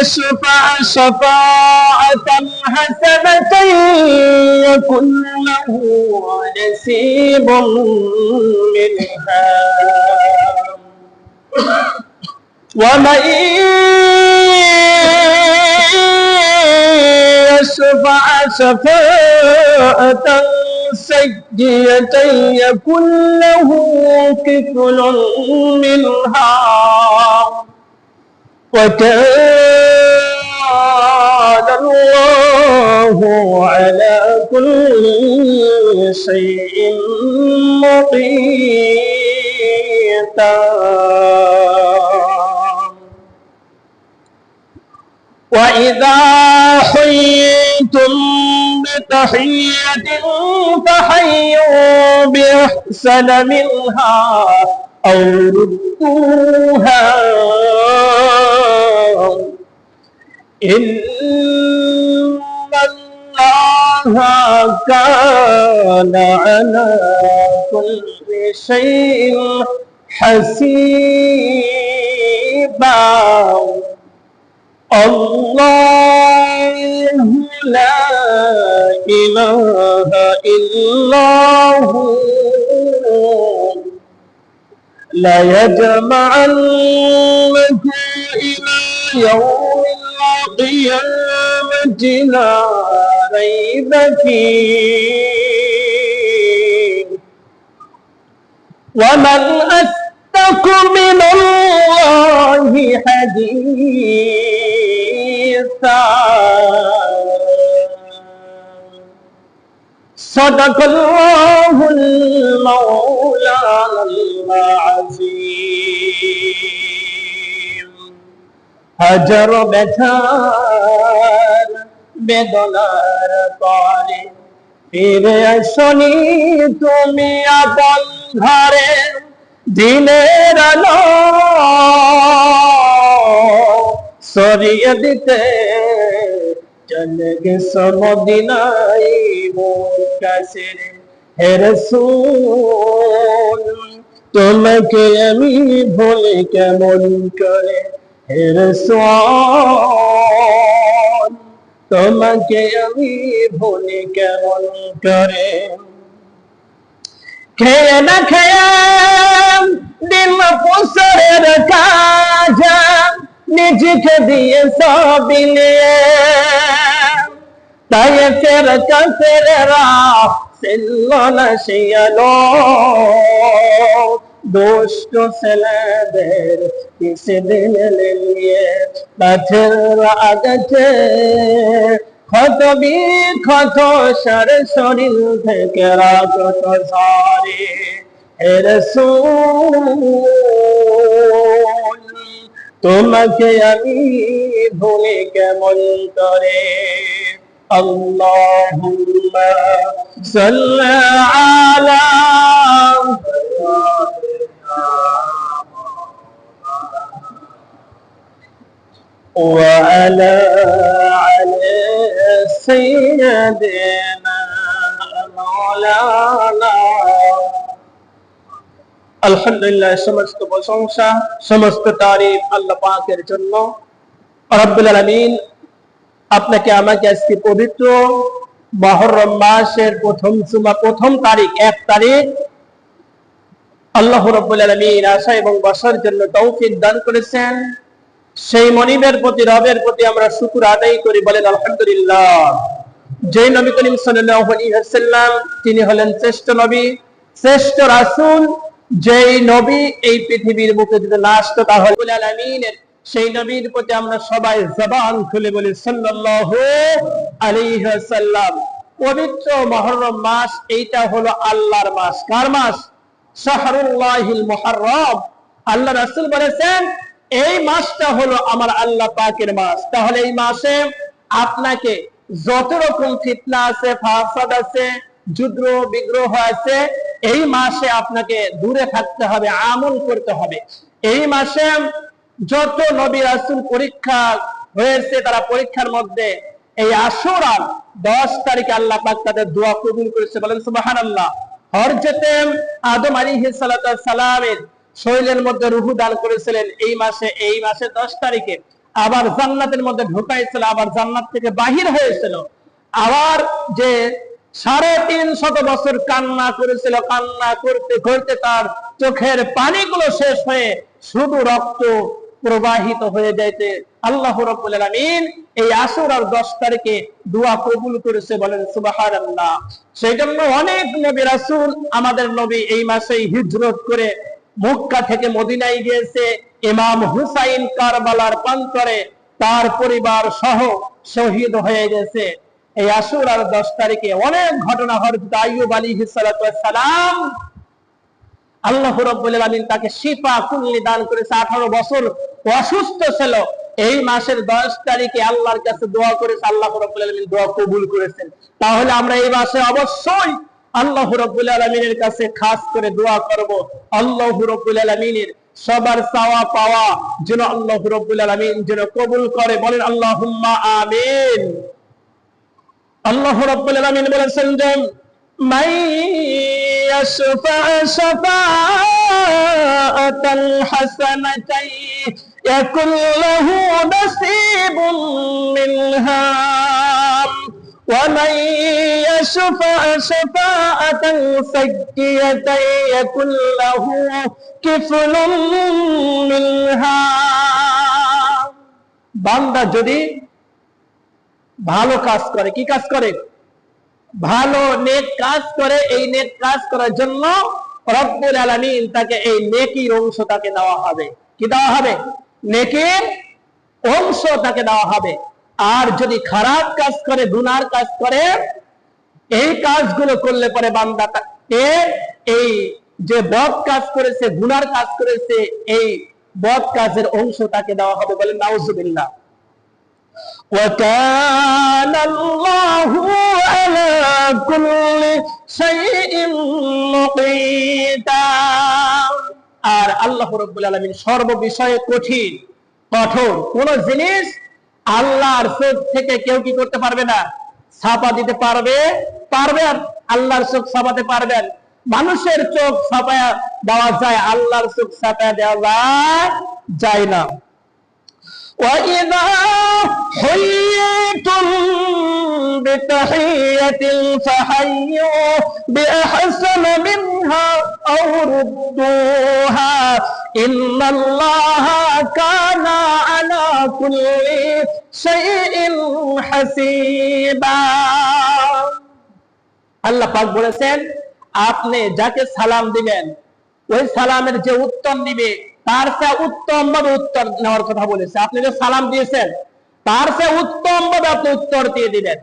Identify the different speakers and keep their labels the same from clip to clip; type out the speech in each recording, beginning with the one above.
Speaker 1: يشفع شفاعة حسنة يكن له نسيب منها. ومن يشفع شفاعة سيئة يكن له كفل منها. وكان الله على كل شيء مقيتا. وإذا حييتم بتحية فحيوا بأحسن منها أو ردوها. إن الله كان على كل شيء حسيبا الله لا إله إلا هو لا يجمعنكم إلى يوم القيامة لا ريب فيه. ومن أصدق من الله حديثا. صدق الله المولانا العظيم. হাজার ব্যথার বেদনার পরে ফিরে আসনি তুমি আপন ঘরে, দিনের আলো সরিয়ে দিতে। চলে গেছো মদিনাই মোর হে রসূল, তোমাকে আমি ভুলে কেমন করে তোমাকে আমি ভুলে কেমন করে? খেয়ে না খেয়ে দিল পুসরের কাজ নিজকে দিয়ে সব নিয়ে। তাই ফের কাফেরা ছিল না শিয়ালো দুষ্ট ছেলেদের কিছুদিন নিয়ে কাছের আগছে, ক্ষত বিক্ষত শরীর থেকে রাগত সারে এর তোমাকে আমি ভুলে কেমন করে? আল্লাহ সাল্লা আলা وعلى على سيدنا مولانا আলহামদুলিল্লাহ সমস্ত প্রশংসা সমস্ত তারিফ আল্লাহ পাকের জন্য রব্বুল আলামিন আপনাকে আমাকে আজকে পবিত্র মহরম মাসের প্রথম সুমা প্রথম তারিখ এক তারিখ আল্লাহ রব্বুল আলামিন আশা এবং বসার জন্য তৌফিক দান করেছেন সেই মনিবের প্রতি, রবের প্রতি আমরা শুকুর আদায় করি, বলেন আলহামদুলিল্লাহ। যে নবী করিম ওয়াসাল্লাম, তিনি হলেন শ্রেষ্ঠ নবী, শ্রেষ্ঠ রাসূল। যেই নবী এই পৃথিবীর বুকে যদি না আসতো, তাহলে সেই নবীর প্রতি আমরা সবাই জবান খুলে বলি, সাল্লাল্লাহু আলাইহি ওয়াসাল্লাম। পবিত্র মহরম মাস, এইটা হলো আল্লাহর মাস। কার মাস? শাহরুল্লাহিল মুহাররম। আল্লাহ রাসূল বলেছেন এই মাসটা হলো আমার আল্লাহ পাকের মাস। তাহলে এই মাসে আপনাকে যত রকম ফিতনা আছে ফাসাদ আছে, যুদ্ধ, বিগ্রহ আছে, এই মাসে আপনাকে দূরে থাকতে হবে, আমল করতে হবে। এই মাসে যত নবী রাসূল পরীক্ষা হয়েছে, তারা পরীক্ষার মধ্যে এই আশুরার দশ তারিখে আল্লাহ পাক তাদের দোয়া কবুল করেছে। বলেন, সুবহানাল্লাহ। হরজতে আদম আলী সালামের শরীরের মধ্যে রুহু দান করেছিলেন এই মাসে এই মাসে দশ তারিখে। আবার জান্নাতের মধ্যে ঢুকাইছিল, আবার জান্নাত থেকে বাহির হয়েছিল। আবার যে সাড়ে তিন শত বছর কান্না করেছিল, কান্না করতে করতে তার চোখের পানিগুলো শেষ হয়ে শুধু রক্ত প্রবাহিত হয়ে যাইতে আল্লাহ রব্বুল আলামিন এই আশুরার দশ তারিখে দোয়া কবুল করেছে, বলেন সুবহানাল্লাহ। সেই জন্য অনেক নবী রাসূল আমাদের নবী এই মাসেই হিজরত করে মক্কা থেকে মদিনায় গিয়েছে ইমাম হুসাইন কারবালার প্রান্তরে তার পরিবার সহ শহীদ হয়ে গেছে। এই আশুরার দশ তারিখে অনেক ঘটনা আলাইহিস সালাতু সালাম আল্লাহ রব্বুল আলামিন তাকে কুল্লি দান করেছে। 18 বছর অসুস্থ ছিল। এই মাসের 10 তারিখে আল্লাহর কাছে দোয়া করেছে। আল্লাহ রব্বুল আলামিন দোয়া কবুল করেছেন। তাহলে আমরা এই মাসে অবশ্যই আল্লাহ রব্বুল আলামিনের কাছে খাস করে দোয়া করব আল্লাহ রব্বুল আলামিনের সবার চাওয়া পাওয়া যেন আল্লাহ রব্বুল আলামিন যেন কবুল করে বলেন আল্লাহুম্মা আমিন আল্লাহ রব্বুল আলামিন বলেছেন যে من يشفع شفاعة حسنة يكن له نصيب منها ومن يشفع شفاعة سيئة يكن له كفل منها বান্দা যদি ভালো কাজ করে কি কাজ করে ভালো নেক কাজ করে এই নেক কাজ করার জন্য রব্বুল আলামিন তাকে এই নেকির অংশ তাকে দেওয়া হবে কি দেওয়া হবে নেকির অংশ তাকে দেওয়া হবে আর যদি খারাপ কাজ করে গুনার কাজ করে এই কাজগুলো করলে পরে বান্দা তাকে এই যে বদ কাজ করেছে গুনার কাজ করেছে এই বদ কাজের অংশ তাকে দেওয়া হবে বলে নাউজুবিল্লাহ وكان الله على كل شيء مقيتا আর আল্লাহ রব্বুল আলমিন সর্ব বিষয়ে কঠিন কঠোর কোন জিনিস আল্লাহর চোখ থেকে কেউ কি করতে পারবে না ছাপা দিতে পারবে পারবে আর আল্লাহর চোখ ছাপাতে পারবেন মানুষের চোখ ছাপায়া দেওয়া যায় আল্লাহর চোখ ছাপায়া দেওয়া যায় যায় না وإذا حييتم بتحية فحيوا بأحسن منها أو ردوها ইল্লাল্লাহ বলেছেন, আপনি যাকে সালাম দিবেন, ওই সালামের যে উত্তর দিবে তার সে উত্তম ভাবে উত্তর নেওয়ার কথা বলেছে। আপনি যে সালাম দিয়েছেন, তার সে উত্তম ভাবে আপনি উত্তর দিয়ে দিবেন।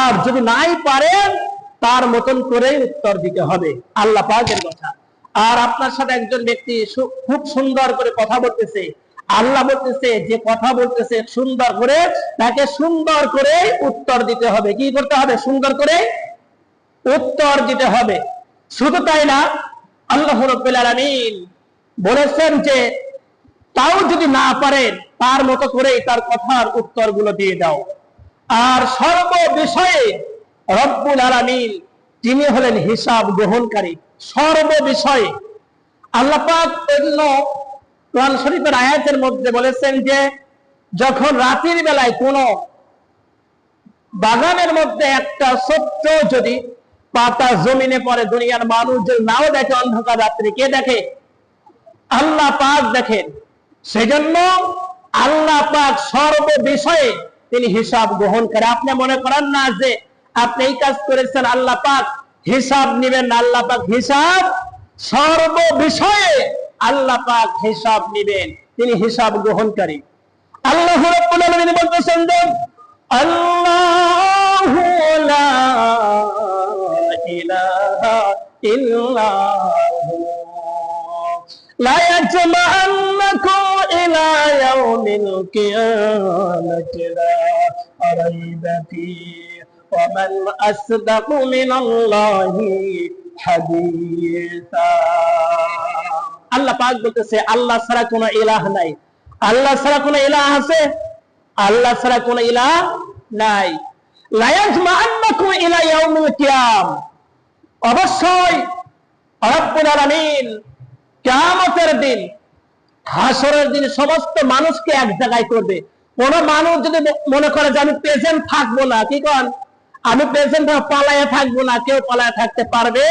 Speaker 1: আর যদি নাই পারেন, তার মতন করেই উত্তর দিতে হবে। আল্লাহ পাকের কথা। আর আপনার সাথে একজন ব্যক্তি খুব সুন্দর করে কথা বলতেছে। আল্লাহ বলতেছে, যে কথা বলতেছে সুন্দর করে, তাকে সুন্দর করে উত্তর দিতে হবে। কি করতে হবে? সুন্দর করে উত্তর দিতে হবে। শুধু তাই না, আল্লাহ রব্বুল বলেছেন যে, তাও যদি না পারেন তার মতো করেই তার কথার উত্তরগুলো দিয়ে দাও। আর সর্ব বিষয়ে রব্বুল আলামিন, তিনি হলেন হিসাব গ্রহণকারী। সর্ব বিষয়ে আল্লাহ পাক অন্য কোরআন শরীফের আয়াতের মধ্যে বলেছেন যে, যখন রাতের বেলায় কোন বাগানের মধ্যে একটা সত্য যদি পাতা জমিনে পড়ে, দুনিয়ার মানুষ যদি নাও দেখে, অন্ধকার রাত্রি কে দেখে? আল্লাহ পাক দেখেন। সেজন্য আল্লাহ পাক সর্ব বিষয়ে তিনি হিসাব গ্রহণ করে আপনি মনে করেন না যে আপনি এই কাজ করেছেন, আল্লাহ পাক হিসাব নিবেন না আল্লাহ পাক হিসাব সর্ব বিষয়ে আল্লাহ পাক হিসাব নিবেন তিনি হিসাব গ্রহণকারী আল্লাহ রাব্বুল আলামিন বলতেছেন যে আল্লাহু লা ইলাহা ইল্লাহু لا يجمعنكم إلى يوم القيامة لا ريب فيه ومن أصدق من الله حديثا আল্লাহ পাক বলতেছে আল্লাহ ছাড়া কোনো ইলাহ নাই আল্লাহ ছাড়া কোনো ইলাহ আছে আল্লাহ ছাড়া কোনো ইলাহ নাই লায়াজমাআন্নাকুম ইলা ইয়াউমিল কিয়াম অবশ্যই রব্বুল আলামিন কিয়ামতের দিন হাসরের দিন সমস্ত মানুষকে এক জায়গায় করবে কোন মানুষ যদি মনে করে যে আমি প্রেজেন্ট থাকবো না কি কন আমি প্রেজেন্ট পালায় থাকব না, কেউ পালায় থাকতে পারবে?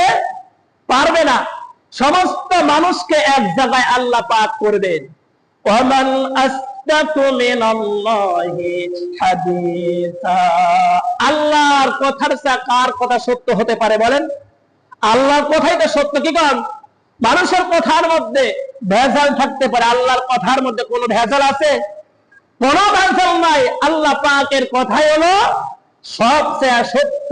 Speaker 1: পারবে না। সমস্ত মানুষকে এক জায়গায় আল্লাহ পাক করবেন ওমান আল্লাহর কথার চা কার কথা সত্য হতে পারে বলেন? আল্লাহর কথাই তো সত্য, কি কন মানুষের কথার মধ্যে ভেজাল থাকতে পারে। আল্লাহর কথার মধ্যে কোনো ভেজাল আছে? কোন ভেজাল নাই। আল্লাহ পাকের কথাই হলো সবচেয়ে সত্য